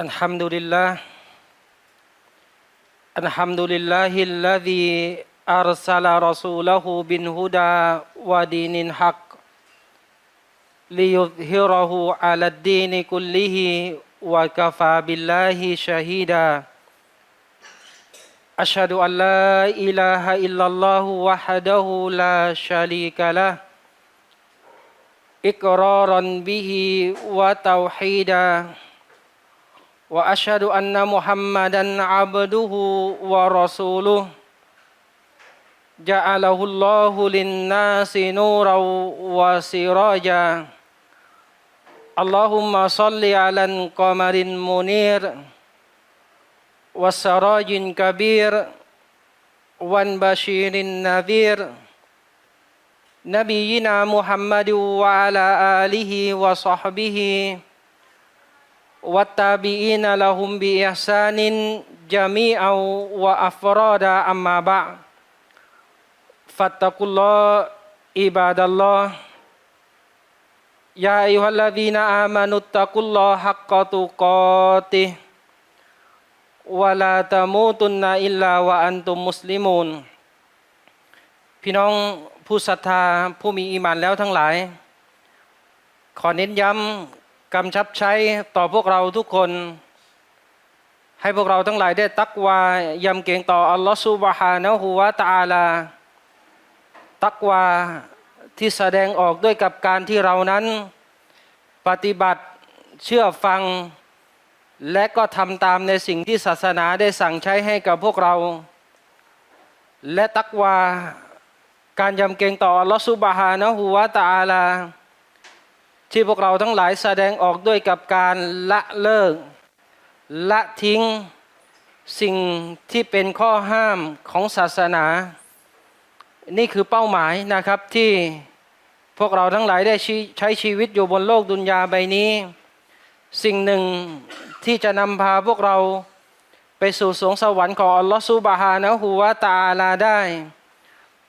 الحمد لله الحمد لله الذي أرسل رسوله بالهدى ودين الحق ليظهره على الدين كله وكفى بالله شهيدا. أشهد أن لا إله إلا الله وحده لا شريك له إقرارا به وتوحيدا. وأشهد أن محمدا عبده ورسوله. جعله الله للناس نورا وسراجا. اللهم صل على القمر المنير والسراج الكبير والبشير النذير. نبينا محمد وعلى آله وصحبه วัตตาบีอินาลาฮุมบีอิซานินจามีอาวะอัฟรอดาอัมมาบะฟัตตะกุลลออิบาดัลลอยาอิวัลลาดีนาอามานุตตะกุลลอฮักกะตุกอติวะลาตะมูตุนนาอิลลาวะอันตุมุสลิมูนพี่น้องผู้ศรัทธาผู้มีอีมานแล้วทั้งหลาย ขอเน้นย้ำ กำชับใช้ต่อพวกเราทุกคน ให้พวกเราทั้งหลายได้ตักวายำเกรงต่ออัลลอฮฺซุบฮานะฮูวะตาลา ตักวาที่แสดงออกด้วยกับการที่เรานั้น ปฏิบัติเชื่อฟัง และก็ทำตามในสิ่งที่ศาสนาได้สั่งใช้ให้กับพวกเรา และตักวาการยำเกรงต่ออัลลอฮฺซุบฮานะฮูวะตาลา ที่พวกเราทั้งหลายแสดงออกด้วยกับการละเลิก ละทิ้งสิ่งที่เป็นข้อห้ามของศาสนา นี่คือเป้าหมายนะครับที่พวกเราทั้งหลายได้ใช้ชีวิตอยู่บนโลกดุนยาใบนี้ สิ่งหนึ่งที่จะนำพาพวกเราไปสู่สวงสวรรค์ของอัลลอฮฺซุบฮานะฮูวาตาลาได้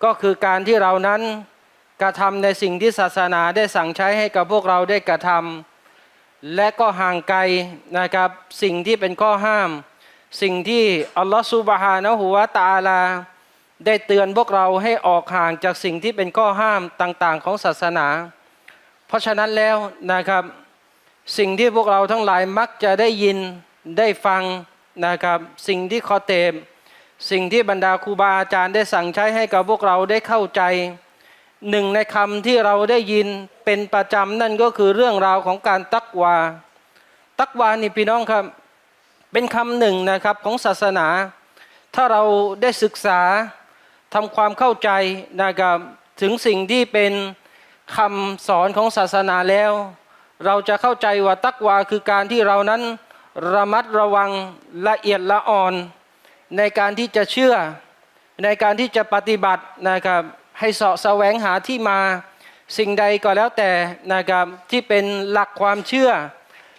ก็คือการที่เรานั้น กระทำในสิ่งที่ศาสนาได้สั่งใช้ให้กับพวกเราได้กระทำและก็ห่างไกลนะครับสิ่งที่เป็นข้อห้าม สิ่งที่อัลลอฮฺซุบฮานะฮูวาตาลา ได้เตือนพวกเราให้ออกห่างจากสิ่งที่เป็นข้อห้ามต่าง ๆ ของศาสนา เพราะฉะนั้นแล้วนะครับสิ่งที่พวกเราทั้งหลายมักจะได้ยินได้ฟังนะครับสิ่งที่คอเตม สิ่งที่บรรดาครูบาอาจารย์ได้สั่งใช้ให้กับพวกเราได้เข้าใจ หนึ่งในคำที่เราได้ยินเป็นประจำนั่นก็คือเรื่องราวของการตักวา ตักวานี่พี่น้องครับ เป็นคำหนึ่งนะครับของศาสนา ถ้าเราได้ศึกษาทำความเข้าใจนะครับถึงสิ่งที่เป็นคำสอนของศาสนาแล้ว เราจะเข้าใจว่าตักวาคือการที่เรานั้นระมัดระวังละเอียดละอ่อน ในการที่จะเชื่อในการที่จะปฏิบัตินะครับ ให้เสาะแสวงหาที่มาสิ่งใดก็แล้วแต่นะครับที่เป็นหลักความเชื่อ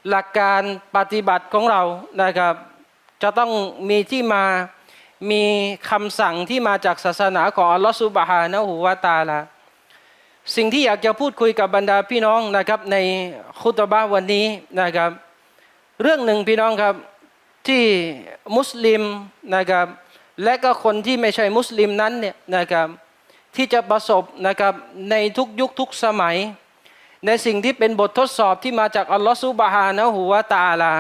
หลักการปฏิบัติของเรานะครับ จะต้องมีที่มามีคำสั่งที่มาจากศาสนาของอัลลอฮฺสุบฮานะฮูวาตาลาสิ่งที่อยากจะพูดคุยกับบรรดาพี่น้องนะครับในคุตบะวันนี้นะครับ เรื่องหนึ่งพี่น้องครับที่มุสลิมนะครับ และก็คนที่ไม่ใช่มุสลิมนั้นเนี่ยนะครับ ที่จะประสบนะครับในทุกยุคทุกสมัย ในสิ่งที่เป็นบททดสอบที่มาจากอัลลอฮฺซุบฮานะฮูวาตาลา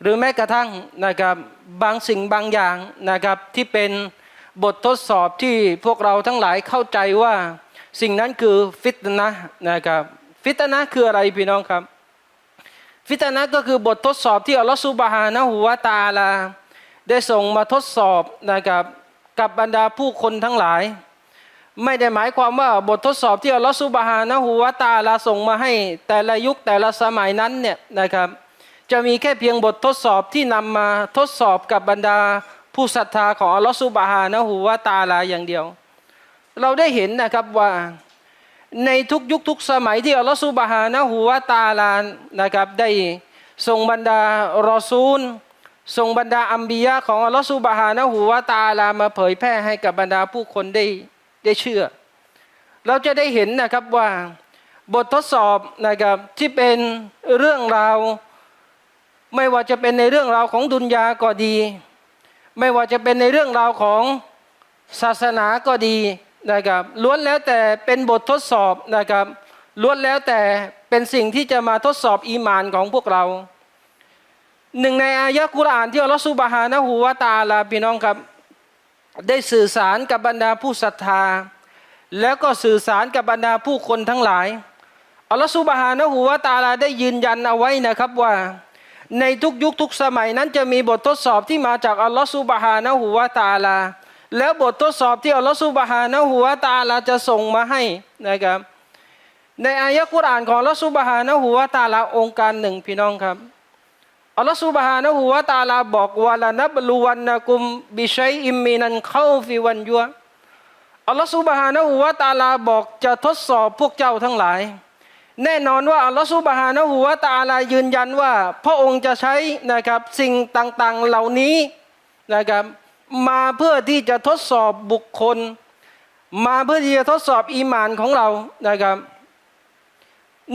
หรือแม้กระทั่งนะครับบางสิ่งบางอย่างนะครับที่เป็นบททดสอบที่พวกเราทั้งหลายเข้าใจว่าสิ่งนั้นคือฟิตนะนะครับฟิตนะคืออะไรพี่น้องครับ ฟิตนะก็คือบททดสอบที่อัลลอฮฺซุบฮานะฮูวาตาลา ได้ส่งมาทดสอบนะครับกับบรรดาผู้คนทั้งหลาย ไม่ได้หมายความว่าบททดสอบที่อัลลอฮฺซุบฮานะฮูวาตาลาส่งมาให้แต่ละยุคแต่ละสมัยนั้นเนี่ยนะครับ จะมีแค่เพียงบททดสอบที่นำมาทดสอบกับบรรดาผู้ศรัทธาของอัลลอฮฺซุบฮานะฮูวาตาลาอย่างเดียว เราได้เห็นนะครับว่าในทุกยุคทุกสมัยที่อัลลอฮฺซุบฮานะฮูวาตาลานะครับได้ส่งบรรดารอซูลส่งบรรดาอัมบียะของอัลลอฮฺซุบฮานะฮูวาตาลามาเผยแพร่ให้กับบรรดาผู้คนได้ ได้เชื่อ เราจะได้เห็นนะครับว่าบททดสอบนะครับที่เป็นเรื่องราว ไม่ว่าจะเป็นในเรื่องราวของดุนยาก็ดี ไม่ว่าจะเป็นในเรื่องราวของศาสนาก็ดีนะครับล้วนแล้วแต่เป็นบททดสอบนะครับล้วนแล้วแต่เป็นสิ่งที่จะมาทดสอบอีมานของพวกเรา หนึ่งในอายะกุรอานที่อัลลอฮฺซุบฮานะฮูวาตาลาพี่น้องครับ ได้สื่อสารกับบรรดาผู้ศรัทธา แล้วก็สื่อสารกับบรรดาผู้คนทั้งหลายอัลลอฮฺซุบฮานะฮูวาตาลาได้ยืนยันเอาไว้นะครับว่า ในทุกยุคทุกสมัยนั้นจะมีบททดสอบที่มาจากอัลลอฮฺซุบฮานะฮูวาตาลา แล้วบททดสอบที่อัลลอฮฺซุบฮานะฮูวาตาลาจะส่งมาให้นะครับ ในอายะกุรอานของอัลลอฮฺซุบฮานะฮูวาตาลาองค์การหนึ่งพี่น้องครับ อัลลอฮฺสุบฮานะฮูวะตาลาบอกว่าละนับลูวันนะกุมบิชัยอิมมินันเข้าฟิวันยัวอัลลอฮฺสุบฮานะฮูวะตาลาบอกจะทดสอบพวกเจ้าทั้งหลาย แน่นอนว่าอัลลอฮฺสุบฮานะฮูวะตาลายืนยันว่า พระองค์จะใช้นะครับสิ่งต่างๆเหล่านี้นะครับมาเพื่อที่จะทดสอบบุคคล มาเพื่อที่จะทดสอบอีมานของเรานะครับ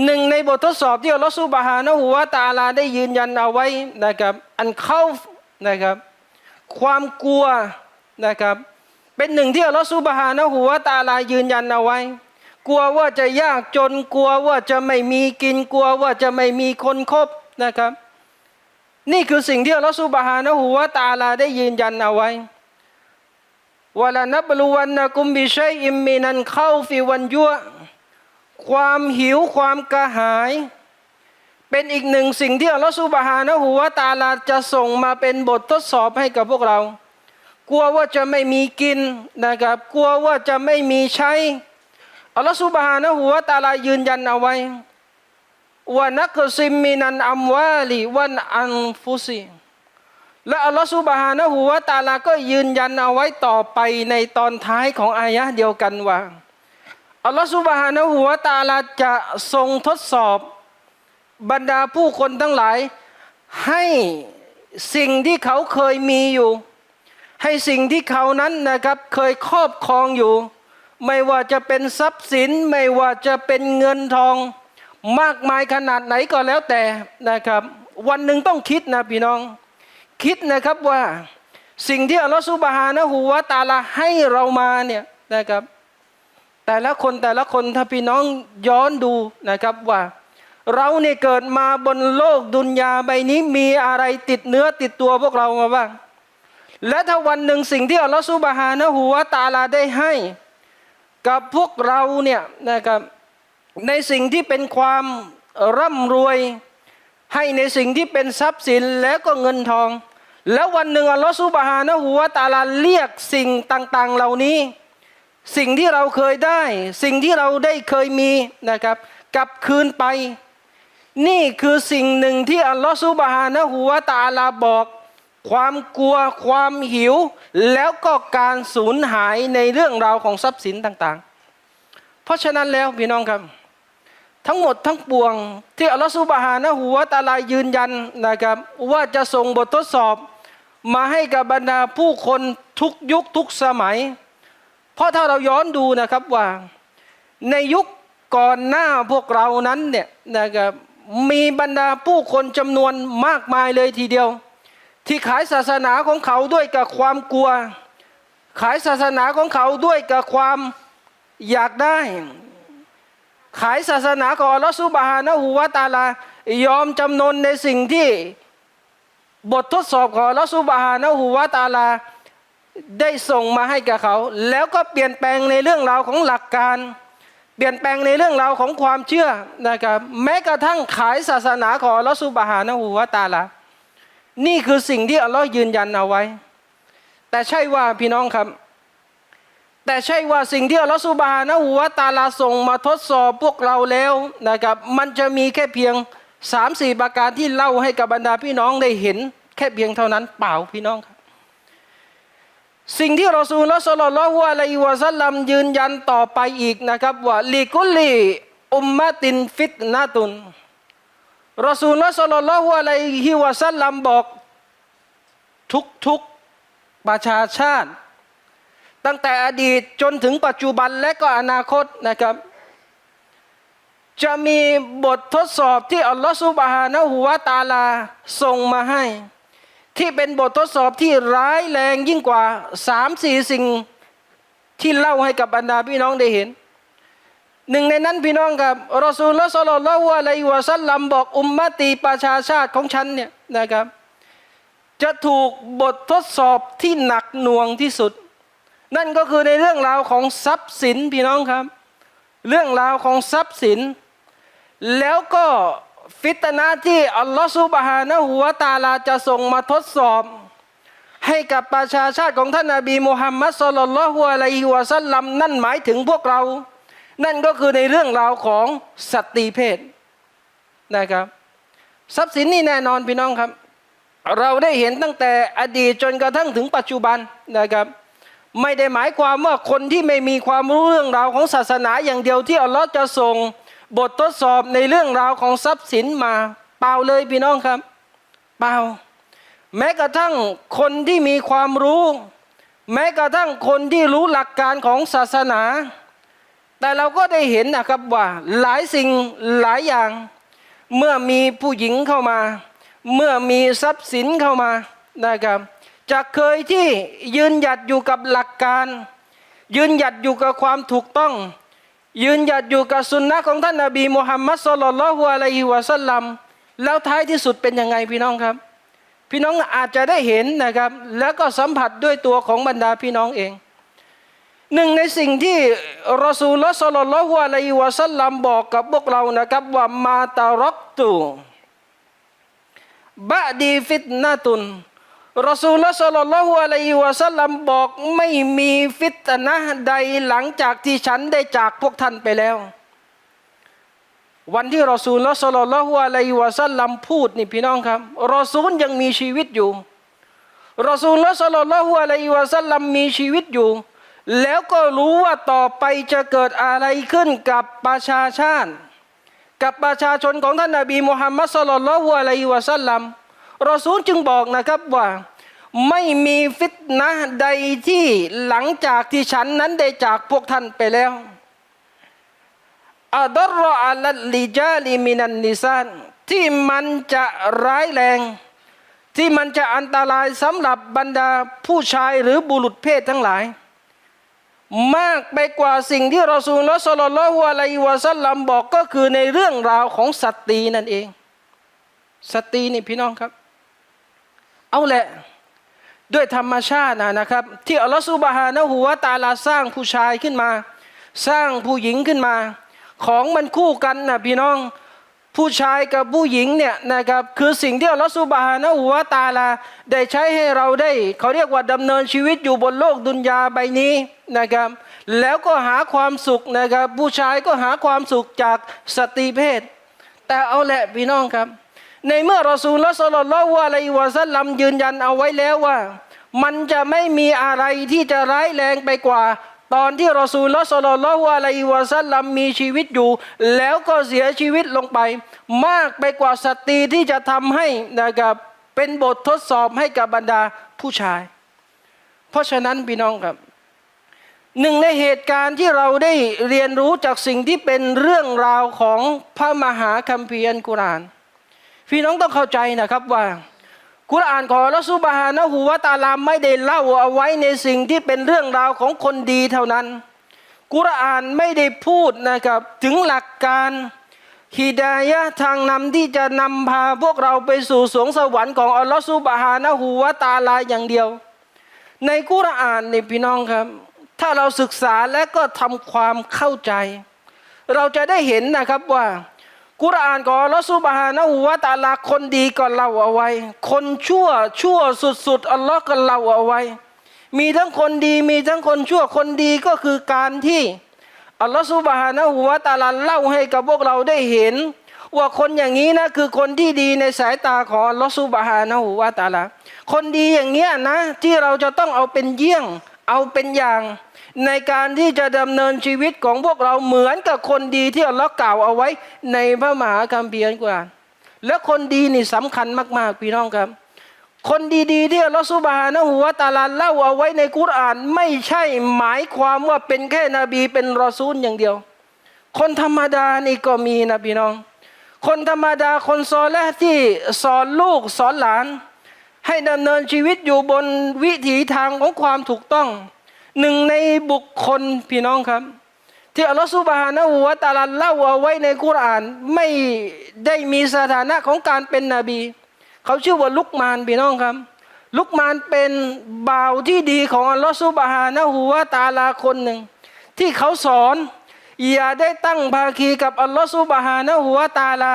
หนึ่งในบททดสอบที่อัลลอฮฺซุบฮานะฮูวตาลาได้ยืนยันเอาไว้นะครับ อันเข้านะครับ ความกลัวนะครับ เป็นหนึ่งที่อัลลอฮฺซุบฮานะฮูวตาลายืนยันเอาไว้ กลัวว่าจะยากจนกลัวว่าจะไม่มีกินกลัวว่าจะไม่มีคนคบนะครับ นี่คือสิ่งที่อัลลอฮฺซุบฮานะฮูวตาลาได้ยืนยันเอาไว้วลานับลูวันนะกุมบิชัยอิมมินันเข้าฟิวันยัว ความหิวความกระหาย เป็นอีกหนึ่งสิ่งที่อัลลอฮฺซุบฮานะฮูวตาลาจะส่งมาเป็นบททดสอบให้กับพวกเรา กลัวว่าจะไม่มีกินนะครับ กลัวว่าจะไม่มีใช้อัลลอฮฺซุบฮานะฮูวตาลายืนยันเอาไว้ว่านักซิมมินันอัมวาลีวันอันฟุซีและอัลลอฮฺซุบฮานะฮูวตาลาก็ยืนยันเอาไว้ต่อไปในตอนท้ายของอายะเดียวกันว่า อัลลอฮฺสุบฮานะฮูวตาลาจะทรงทดสอบบรรดาผู้คนทั้งหลาย ให้สิ่งที่เขาเคยมีอยู่ ให้สิ่งที่เขานั้นนะครับเคยครอบครองอยู่ ไม่ว่าจะเป็นทรัพย์สินไม่ว่าจะเป็นเงินทอง มากมายขนาดไหนก็แล้วแต่นะครับ วันหนึ่งต้องคิดนะพี่น้อง คิดนะครับว่าสิ่งที่อัลลอฮฺสุบฮานะฮูวตาลาให้เรามาเนี่ยนะครับ แต่ละคนแต่ละคนถ้าพี่น้องย้อนดูนะครับว่า เราเนี่ยเกิดมาบนโลกดุนยาใบนี้มีอะไรติดเนื้อติดตัวพวกเรามาบ้าง และถ้าวันหนึ่งสิ่งที่อัลลอฮฺซุบฮานะฮูวะตาลาได้ให้ กับพวกเราเนี่ยนะครับในสิ่งที่เป็นความร่ำรวย ให้ในสิ่งที่เป็นทรัพย์สินแล้วก็เงินทอง แล้ววันหนึ่งอัลลอฮฺซุบฮานะฮูวะตาลาเรียกสิ่งต่าง ๆ เหล่านี้ สิ่งที่เราเคยได้ สิ่งที่เราได้เคยมีนะครับกลับคืนไป นี่คือสิ่งหนึ่งที่อัลลอฮฺซุบฮานะฮูวะตาลาบอก ความกลัวความหิว แล้วก็การสูญหายในเรื่องราวของทรัพย์สินต่างๆ เพราะฉะนั้นแล้วพี่น้องครับ ทั้งหมดทั้งปวง ที่อัลลอฮฺซุบฮานะฮูวะตาลายืนยันนะครับว่าจะส่งบททดสอบ มาให้กับบรรดาผู้คนทุกยุคทุกสมัย เพราะถ้าเราย้อนดูนะครับว่าในยุคก่อนหน้าพวกเรานั้นเนี่ยนะครับมีบรรดาผู้คนจำนวนมากมายเลยทีเดียว ที่ขายศาสนาของเขาด้วยกับความกลัว ขายศาสนาของเขาด้วยกับความอยากได้ ขายศาสนาของอัลลอฮฺซุบฮานะฮูวาตาลายอมจำนนในสิ่งที่บททดสอบของอัลลอฮฺซุบฮานะฮูวาตาลา ได้ส่งมาให้กับเขา แล้วก็เปลี่ยนแปลงในเรื่องราวของหลักการ เปลี่ยนแปลงในเรื่องราวของความเชื่อนะครับแม้กระทั่งขายศาสนาของอัลอฮฺซุบฮานะฮูวตาลานี่คือสิ่งที่อัลลอฮ์ยืนยันเอาไว้ แต่ใช่ว่าพี่น้องครับ แต่ใช่ว่าสิ่งที่อัลลอฮฺซุบฮานะฮูวตาลาส่งมาทดสอบพวกเราแล้วนะครับมันจะมีแค่เพียงสามสี่ประการที่เล่าให้กับบรรดาพี่น้องได้เห็น แค่เพียงเท่านั้นเปล่าพี่น้องครับ สิ่งที่รอซูลละสัลลลอฮุอะลัยฮิวะสัลลัมยืนยันต่อไปอีกนะครับว่าลิกุลีอุมมะตินฟิตนาตุนรอซูลละสัลลลอฮุอะลัยฮิวะสัลลัมบอกทุกทุกประชาชาติ ตั้งแต่อดีตจนถึงปัจจุบันและก็อนาคตนะครับ จะมีบททดสอบที่อัลลอฮฺซุบฮานะฮูวาตาลาส่งมาให้ ที่เป็นบททดสอบที่ร้ายแรงยิ่งกว่าสามสี่สิ่งที่เล่าให้กับบรรดาพี่น้องได้เห็น หนึ่งในนั้นพี่น้องครับรอซูลละสลลลลอฮุอะลัยฮิวะสัลลัมบอกอุมมะตีประชาชาติของฉันเนี่ยนะครับ จะถูกบททดสอบที่หนักหน่วงที่สุด นั่นก็คือในเรื่องราวของทรัพย์สินพี่น้องครับ เรื่องราวของทรัพย์สิน แล้วก็ ฟิตนาที่อัลลอฮฺซุบฮานะฮูวตาลาจะส่งมาทดสอบ ให้กับประชาชาติของท่านนาบีมุฮัมมัดสุลลัลลอฮุอะลัยฮิวะสัลลัมนั่นหมายถึงพวกเรา นั่นก็คือในเรื่องราวของสตรีเพศนะครับ ทรัพย์สินนี่แน่นอนพี่น้องครับ เราได้เห็นตั้งแต่อดีตจนกระทั่งถึงปัจจุบันนะครับ ไม่ได้หมายความว่าคนที่ไม่มีความรู้เรื่องราวของศาสนาอย่างเดียวที่อัลลอฮ์จะส่ง บททดสอบในเรื่องราวของทรัพย์สินมาเปล่าเลยพี่น้องครับ เปล่า แม้กระทั่งคนที่มีความรู้ แม้กระทั่งคนที่รู้หลักการของศาสนา แต่เราก็ได้เห็นนะครับว่าหลายสิ่งหลายอย่าง เมื่อมีผู้หญิงเข้ามา เมื่อมีทรัพย์สินเข้ามานะครับจากเคยที่ยืนหยัดอยู่กับหลักการ ยืนหยัดอยู่กับความถูกต้อง ยืนหยัดอยู่กับสุนนะของท่านนบีมุฮัมมัดสุลลัลฮุอะลัยฮิวะสัลลัมแล้วท้ายที่สุดเป็นยังไงพี่น้องครับ พี่น้องอาจจะได้เห็นนะครับ แล้วก็สัมผัสด้วยตัวของบรรดาพี่น้องเอง หนึ่งในสิ่งที่รอซูลละสัลลัลฮุอะลัยฮิวะสัลลัมบอกกับพวกเรานะครับว่ามาตารักตุบะดีฟิตนาตุน รอซูลละสัลลลลอฮุอะลัยฮิวะสัลลัมบอกไม่มีฟิตนะใดหลังจากที่ฉันได้จากพวกท่านไปแล้ว วันที่รอซูลละสัลลลลอฮุอะลัยฮิวะสัลลัมพูดนี่พี่น้องครับรอซูลยังมีชีวิตอยู่รอซูลละสัลลลลอฮุอะลัยฮิวะสัลลัมมีชีวิตอยู่ แล้วก็รู้ว่าต่อไปจะเกิดอะไรขึ้นกับประชาชาติ กับประชาชนของท่านนบีมุฮัมมัดสลลัลฮุอะลัยฮิวะสัลลัม รอซูลจึงบอกนะครับว่าไม่มีฟิตนะใดที่หลังจากที่ฉันนั้นได้จากพวกท่านไปแล้วอัดรออัลลิจาลิมินันนิซานที่มันจะร้ายแรง ที่มันจะอันตรายสำหรับบรรดาผู้ชายหรือบุรุษเพศทั้งหลาย มากไปกว่าสิ่งที่รอซูลสลลัลลอฮุอะลัยวะสัลลัมบอกก็คือในเรื่องราวของสตรีนั่นเอง สตรีนี่พี่น้องครับ เอาแหละ ด้วยธรรมชาตินะนะครับ ที่อัลลอฮฺซุบฮานะฮูวตาลาสร้างผู้ชายขึ้นมา สร้างผู้หญิงขึ้นมา ของมันคู่กันนะพี่น้องผู้ชายกับผู้หญิงเนี่ยนะครับคือสิ่งที่อัลลอฮฺซุบฮานะฮูวตาลาได้ใช้ให้เราได้ เขาเรียกว่าดำเนินชีวิตอยู่บนโลกดุนยาใบนี้นะครับ แล้วก็หาความสุขนะครับ ผู้ชายก็หาความสุขจากสตรีเพศ แต่เอาแหละพี่น้องครับ ในเมื่อรอซูลละสลลลลอฮุอะลัยวะสัลลัมยืนยันเอาไว้แล้วว่า มันจะไม่มีอะไรที่จะร้ายแรงไปกว่า ตอนที่รอซูลละสลลลลอฮุอะลัยวะสัลลัมมีชีวิตอยู่ แล้วก็เสียชีวิตลงไป มากไปกว่าสตรีที่จะทำให้นะครับเป็นบททดสอบให้กับบรรดาผู้ชาย เพราะฉะนั้นพี่น้องครับหนึ่งในเหตุการณ์ที่เราได้เรียนรู้จากสิ่งที่เป็นเรื่องราวของพระมหาคัมภีร์อัลกุรอาน พี่น้องต้องเข้าใจนะครับว่ากุรอานของอัลลอฮฺซุบฮานะฮูวะตาลามไม่ได้เล่าเอาไว้ในสิ่งที่เป็นเรื่องราวของคนดีเท่านั้น กุรอานไม่ได้พูดนะครับถึงหลักการฮิดายะทางนำที่จะนำพาพวกเราไปสู่สวงสวรรค์ของอัลลอฮฺซุบฮานะฮูวะตาลาอย่างเดียว ในกุรอานนี่พี่น้องครับ ถ้าเราศึกษาและก็ทำความเข้าใจ เราจะได้เห็นนะครับว่า กุรอานของอัลลอฮฺซุบฮานะฮูวะตาลาคนดีก็เล่าเอาไว้ คนชั่วชั่วสุดๆอัลลอฮ์ก็เล่าเอาไว้ มีทั้งคนดีมีทั้งคนชั่วคนดีก็คือการที่อัลลอฮฺซุบฮานะฮูวะตาลาเล่าให้กับพวกเราได้เห็น ว่าคนอย่างนี้นะคือคนที่ดีในสายตาของอัลลอฮฺซุบฮานะฮูวะตาลาคนดีอย่างเงี้ยนะที่เราจะต้องเอาเป็นเยี่ยงเอาเป็นอย่าง ในการที่จะดำเนินชีวิตของพวกเราเหมือนกับคนดีที่อัลลอฮ์กล่าวเอาไว้ในพระมหาคัมภีร์อัลกุรอานและคนดีนี่สำคัญมาก ๆ พี่น้องครับ คนดีๆที่อัลลอฮ์ซุบฮานะฮูวตาลาเล่าเอาไว้ในกุรอานไม่ใช่หมายความว่าเป็นแค่นบีเป็นรอซูลอย่างเดียว คนธรรมดานี่ก็มีนะพี่น้อง คนธรรมดาคนซอและที่สอนลูกสอนหลาน ให้ดำเนินชีวิตอยู่บนวิถีทางของความถูกต้อง หนึ่งในบุคคลพี่น้องครับ ที่อัลลอฮฺซุบฮานะฮูวะตาลาเล่าเอาไว้ในกุราน ไม่ได้มีสถานะของการเป็นนบี เขาชื่อว่าลุกมานพี่น้องครับ ลุกมานเป็นบ่าวที่ดีของอัลลอฮฺซุบฮานะฮูวะตาลาคนหนึ่ง ที่เขาสอนอย่าได้ตั้งภาคีกับอัลลอฮฺซุบฮานะฮูวะตาลา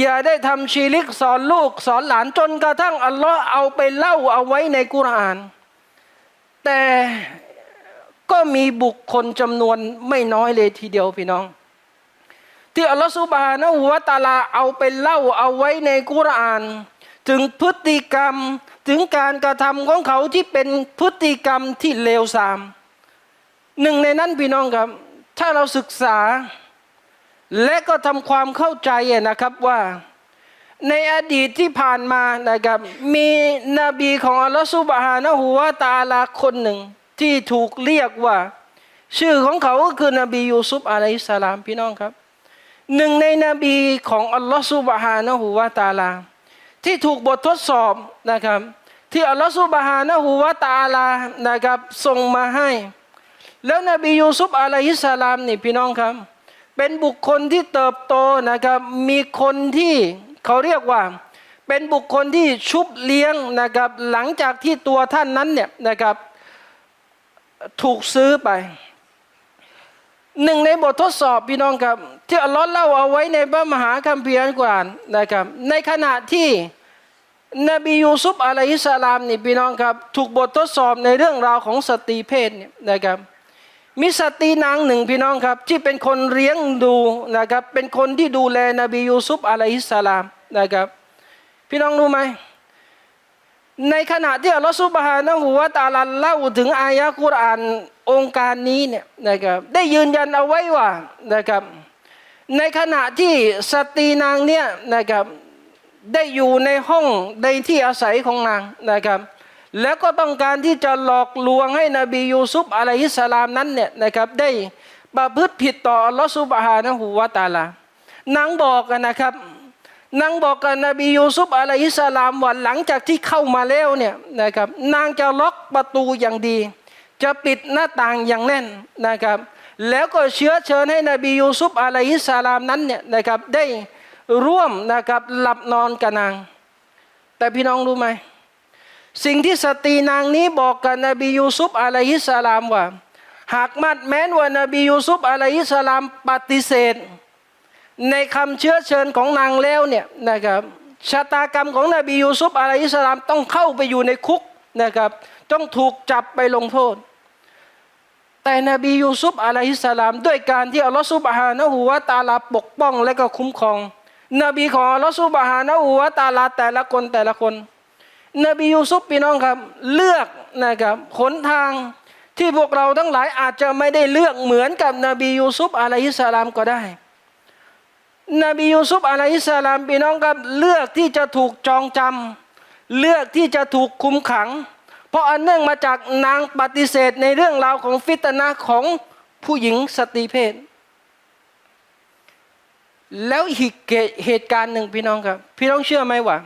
อย่าได้ทำชีริกสอนลูกสอนหลานจนกระทั่งอัลลอฮ์เอาไปเล่าเอาไว้ในกุราน แต่ ก็มีบุคคลจำนวนไม่น้อยเลยทีเดียวพี่น้อง ที่อัลลอฮฺซุบฮานะฮูวตาลาเอาไปเล่าเอาไว้ในกุราน ถึงพฤติกรรมถึงการกระทำของเขาที่เป็นพฤติกรรมที่เลวทราม หนึ่งในนั้นพี่น้องครับ ถ้าเราศึกษา และก็ทำความเข้าใจนะครับว่าในอดีตที่ผ่านมานะครับ มีนบีของอัลลอฮฺซุบฮานะฮูวตาลาคนหนึ่ง ที่ถูกเรียกว่า ชื่อของเขาก็คือนบียูซุฟอะลัยฮิสลามพี่น้องครับ หนึ่งในนบีของอัลลอฮฺซุบฮานะฮูวะตาลา ที่ถูกบททดสอบนะครับ ที่อัลลอฮฺซุบฮานะฮูวะตาลานะครับส่งมาให้ แล้วนบียูซุฟอะลัยฮิสสลามนี่พี่น้องครับ เป็นบุคคลที่เติบโตนะครับ มีคนที่เขาเรียกว่าเป็นบุคคลที่ชุบเลี้ยงนะครับ หลังจากที่ตัวท่านนั้นเนี่ยนะครับ ถูกซื้อไป หนึ่งในบททดสอบพี่น้องครับ ที่อัลลอฮ์เล่าเอาไว้ในพระมหาคัมภีร์อัลกุรอานนะครับ ในขณะที่นบียูซุฟอะลัยฮิสสลามนี่พี่น้องครับ ถูกบททดสอบในเรื่องราวของสตรีเพศเนี่ยนะครับ มีสตรีนางหนึ่งพี่น้องครับ ที่เป็นคนเลี้ยงดูนะครับ เป็นคนที่ดูแลนบียูซุฟอะลัยฮิสสลามนะครับ พี่น้องรู้ไหม ในขณะที่อัลลอฮฺซุบฮานะฮูวะตาลาเล่าถึงอายะกุรอานองค์การนี้เนี่ยนะครับได้ยืนยันเอาไว้ว่านะครับ ในขณะที่สตรีนางเนี่ยนะครับได้อยู่ในห้องในที่อาศัยของนางนะครับ แล้วก็ต้องการที่จะหลอกลวงให้นบียูซุฟอะลัยฮิสสลามนั้นเนี่ยนะครับได้ประพฤติผิดต่ออัลลอฮฺซุบฮานะฮูวะตาลานางบอกนะครับ นางบอกกับนบียูซุฟอะลัยฮิสลามว่าหลังจากที่เข้ามาแล้วเนี่ยนะครับนางจะล็อกประตูอย่างดี จะปิดหน้าต่างอย่างแน่นนะครับ แล้วก็เชื้อเชิญให้นบียูซุฟอะลัยฮิสลามนั้นเนี่ยนะครับได้ร่วมนะครับหลับนอนกับนาง แต่พี่น้องรู้ไหมสิ่งที่สตรีนางนี้บอกกับนบียูซุฟอะลัยฮิสลามว่า หากมัดแม้นว่านบียูซุฟอะลัยฮิสสลามปฏิเสธ ในคำเชื้อเชิญของนางแล้วเนี่ยนะครับชะตากรรมของนบียูซุฟอะลัยฮิสสลามต้องเข้าไปอยู่ในคุกนะครับต้องถูกจับไปลงโทษ แต่นบียูซุฟอะลัยฮิสสลาม ด้วยการที่อัลลอฮฺซุบฮานะฮูวะตาลาปกป้องและก็คุ้มครอง นบีของอัลลอฮฺซุบฮานะฮูวะตาลาแต่ละคนแต่ละคน นบียูซุฟพี่น้องครับ เลือกนะครับหนทางที่พวกเราทั้งหลายอาจจะไม่ได้เลือกเหมือนกับนบียูซุฟอะลัยฮิสสลามก็ได้ นบียูซุฟอะลัยฮิสสลามพี่น้องครับเลือกที่จะถูกจองจำเลือกที่จะถูกคุมขัง เพราะอันเนื่องมาจากนางปฏิเสธในเรื่องราวของฟิตนะของผู้หญิงสตรีเพศ แล้วอีกเหตุการณ์หนึ่งพี่น้องครับ พี่น้องเชื่อไหมว่า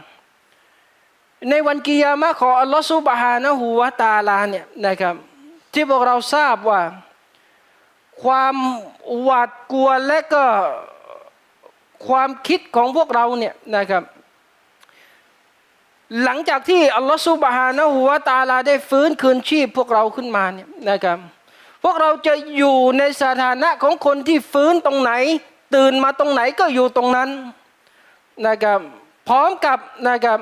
ในวันกิยามะของอัลลอฮฺซุบฮานะฮูวะตาลาเนี่ยนะครับ ที่พวกเราทราบว่า ความหวาดกลัวและก็ ความคิดของพวกเราเนี่ยนะครับ หลังจากที่อัลลอฮฺซุบฮานะฮูวตาลาได้ฟื้นคืนชีพพวกเราขึ้นมาเนี่ยนะครับ พวกเราจะอยู่ในสถานะของคนที่ฟื้นตรงไหน ตื่นมาตรงไหนก็อยู่ตรงนั้นนะครับพร้อมกับนะครับ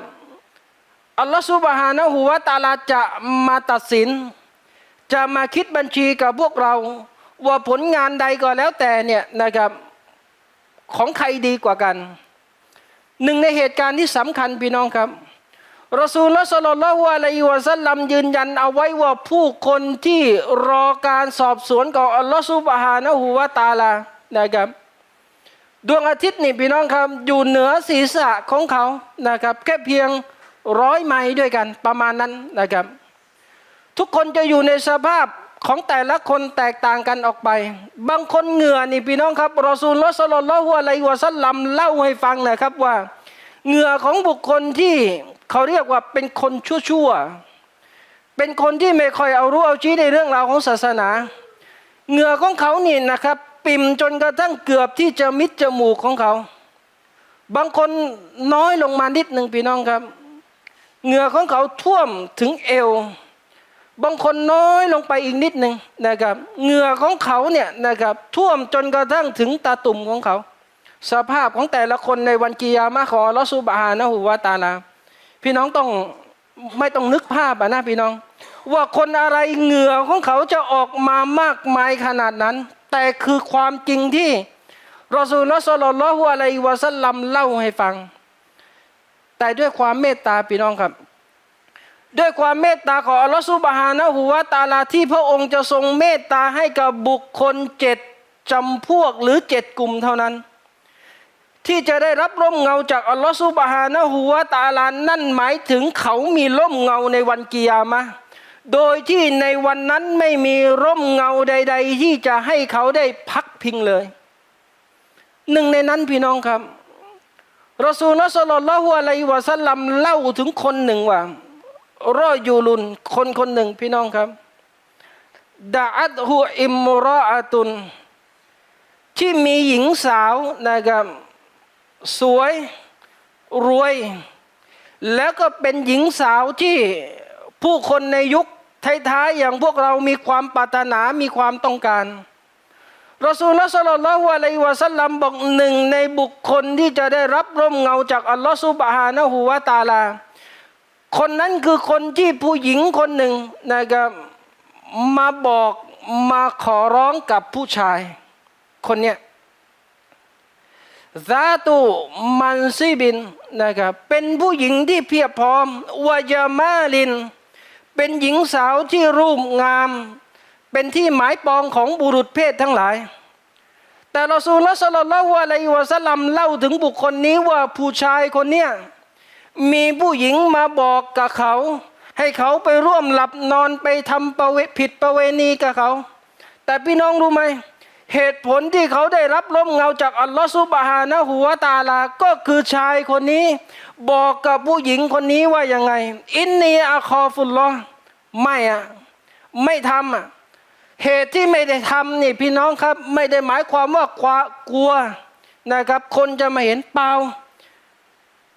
อัลลอฮฺซุบฮานะฮูวตาลาจะมาตัดสิน จะมาคิดบัญชีกับพวกเรา ว่าผลงานใดก็แล้วแต่เนี่ยนะครับ ของใครดีกว่ากัน หนึ่งในเหตุการณ์ที่สำคัญพี่น้องครับรอซูลละสลลลลอฮุอะลัยวะสัลลัมยืนยันเอาไว้ว่าผู้คนที่รอการสอบสวนของอัลลอฮฺซุบฮานะฮูวะตาลานะครับดวงอาทิตย์นี่พี่น้องครับ อยู่เหนือศีรษะของเขานะครับ แค่เพียงร้อยไมล์ด้วยกันประมาณนั้นนะครับ ทุกคนจะอยู่ในสภาพ ของแต่ละคนแตกต่างกันออกไป บางคนเหงื่อนี่พี่น้องครับรอซูลลอฮ์ศ็อลลัลลอฮุอะลัวะซัลลัมเล่าให้ฟังนะครับว่า เหงื่อของบุคคลที่เขาเรียกว่าเป็นคนชั่วๆ เป็นคนที่ไม่ค่อยเอารู้เอาชี้ในเรื่องราวของศาสนา เหงื่อของเขานี่นะครับ ปิ่มจนกระทั่งเกือบที่จะมิดจมูกของเขา บางคนน้อยลงมานิดหนึ่งพี่น้องครับ เหงื่อของเขาท่วมถึงเอว บางคนน้อยลงไปอีกนิดหนึ่งนะครับเหงื่อของเขาเนี่ยนะครับท่วมจนกระทั่งถึงตาตุ่มของเขา สภาพของแต่ละคนในวันกิยามะของลอฮฺซุบฮานะฮูวาตาลา พี่น้องต้องไม่ต้องนึกภาพอะนะพี่น้อง ว่าคนอะไรเหงื่อของเขาจะออกมามากมายขนาดนั้น แต่คือความจริงที่รอซูลสลลัลลอฮุอะลัยวะสัลลัมเล่าให้ฟัง แต่ด้วยความเมตตาพี่น้องครับ ด้วยความเมตตาของอัลลอฮฺซุบฮานะฮูวาตาลาที่พระองค์จะทรงเมตตาให้กับบุคคลเจ็ดจำพวกหรือเจ็ดกลุ่มเท่านั้น ที่จะได้รับร่มเงาจากอัลลอฮฺซุบฮานะฮูวาตาลานั่นหมายถึงเขามีร่มเงาในวันกิยามะโดยที่ในวันนั้นไม่มีร่มเงาใด ๆ ที่จะให้เขาได้พักพิงเลย หนึ่งในนั้นพี่น้องครับรอซูลละสลลัลลอฮุอะลัยวะสัลลัมเล่าถึงคนหนึ่งว่า รอยูลุน คนคนหนึ่งพี่น้องครับดาอัตฮุอิมรออาตุน ที่มีหญิงสาวนะครับ สวยรวย แล้วก็เป็นหญิงสาวที่ผู้คนในยุคท้ายๆอย่างพวกเรามีความปรารถนามีความต้องการรอซูลละสัลลัลลอฮุอะลัยวะสัลลัมบอกหนึ่งในบุคคลที่จะได้รับร่มเงาจากอัลลอฮฺซุบฮานะฮูวาตาลา คนนั้นคือคนที่ผู้หญิงคนหนึ่งนะครับมาบอกมาขอร้องกับผู้ชาย คนเนี้ยซาตุมันซีบินนะครับเป็นผู้หญิงที่เพียบพร้อมวายามาลิน เป็นหญิงสาวที่รูปงาม เป็นที่หมายปองของบุรุษเพศทั้งหลาย แต่รอซูลละสลลัลลอฮุอะลัยฮิวะสัลลัมเล่าถึงบุคคลนี้ว่าผู้ชายคนเนี้ย มีผู้หญิงมาบอกกับเขา ให้เขาไปร่วมหลับนอนไปทำประเวผิดประเวณีกับเขา แต่พี่น้องรู้ไหม เหตุผลที่เขาได้รับร่มเงาจากอัลลอฮฺซุบฮานะฮูวาตาลา ก็คือชายคนนี้ บอกกับผู้หญิงคนนี้ว่ายังไง อินนีอาคอฟุลลอฮ์ไม่อะไม่ทำอะเหตุที่ไม่ได้ทำนี่พี่น้องครับ ไม่ได้หมายความว่ากลัวนะครับ คนจะมาเห็นเปล่า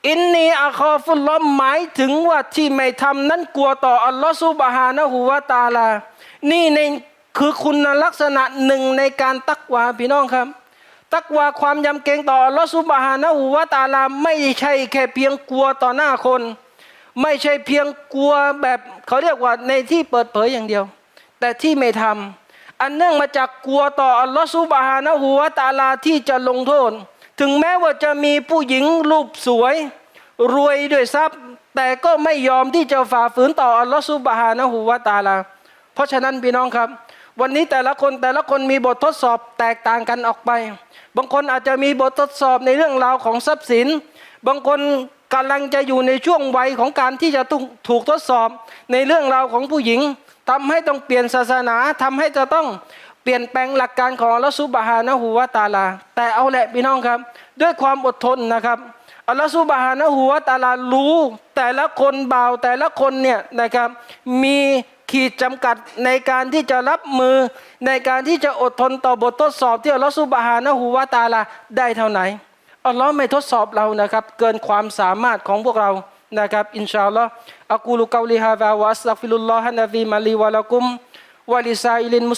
อินนีอาคอฟุลลอฮ์หมายถึงว่าที่ไม่ทำนั้นกลัวต่ออัลลอฮฺซุบฮานะฮูวาตาลา นี่ในคือคุณลักษณะหนึ่งในการตักวาพี่น้องครับ ตักวาความยำเกรงต่ออัลลอฮฺซุบฮานะฮูวาตาลาไม่ใช่แค่เพียงกลัวต่อหน้าคน ไม่ใช่เพียงกลัวแบบเขาเรียกว่าในที่เปิดเผยอย่างเดียว แต่ที่ไม่ทำอันเนื่องมาจากกลัวต่ออัลลอฮฺซุบฮานะฮูวาตาลาที่จะลงโทษ ถึงแม้ว่าจะมีผู้หญิงรูปสวย รวยด้วยทรัพย์ แต่ก็ไม่ยอมที่จะฝ่าฝืนต่ออัลลอฮฺซุบฮานะฮูวาตาลา เพราะฉะนั้นพี่น้องครับ วันนี้แต่ละคนแต่ละคนมีบททดสอบแตกต่างกันออกไป บางคนอาจจะมีบททดสอบในเรื่องราวของทรัพย์สิน บางคนกำลังจะอยู่ในช่วงวัยของการที่จะต้องถูกทดสอบในเรื่องราวของผู้หญิงทำให้ต้องเปลี่ยนศาสนาทำให้จะต้อง เปลี่ยนแปลงหลักการของอัลลอฮฺซุบฮานะฮูวาตาลา แต่เอาแหละพี่น้องครับ ด้วยความอดทนนะครับอัลลอฮฺซุบฮานะฮูวาตาลารู้ แต่ละคนบ่าวแต่ละคนเนี่ยนะครับมีขีดจำกัดในการที่จะรับมือในการที่จะอดทนต่อบททดสอบที่อัลลอฮฺซุบฮานะฮูวาตาลาได้เท่าไหนอัลลอฮ์ไม่ทดสอบเรานะครับ เกินความสามารถของพวกเรานะครับอินชาอัลลอฮ์อักูลุกาลิฮะวะอัสตักฟิรุลลอฮะนะฟีมาลีวะลักุม วะลิซาอิลินมุ